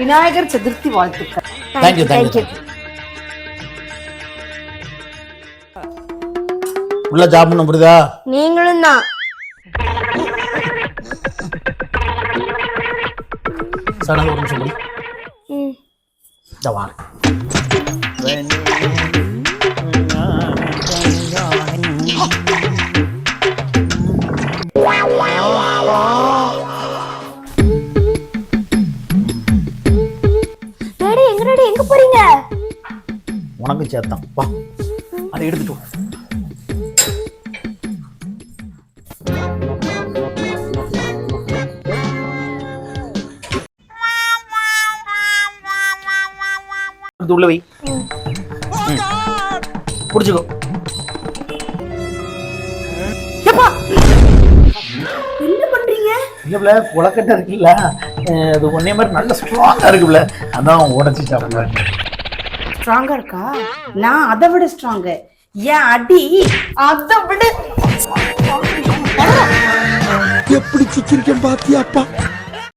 விநாயகர் சதுர்த்தி வாழ்த்துக்கள். Thank you thank you உள்ள job பண்ண புரியுதா நீங்களும் தான். சடங்கு ஒரு நிமிஷம் இந்த வாங்க. டாடி எங்க போறீங்க? உனக்கும் சேர்த்தான். வா. அதை எடுத்துட்டு வா. எடுத்து உள்ள வை. ம். புடிச்சுக்கோ. என்ன பண்றீங்க? இல்ல இருக்குல்ல? அது ஒன்னே மாதிரி நல்ல ஸ்ட்ராங்கா இருக்குல்ல அதான் உடச்சி சாப்பிடுவேன். ஸ்ட்ராங்கா இருக்கா? நான் அதை விட ஸ்ட்ராங்கு என் அடி? அதை விட எப்படி சிக்கிரிக்கம் பாத்தியாப்பா?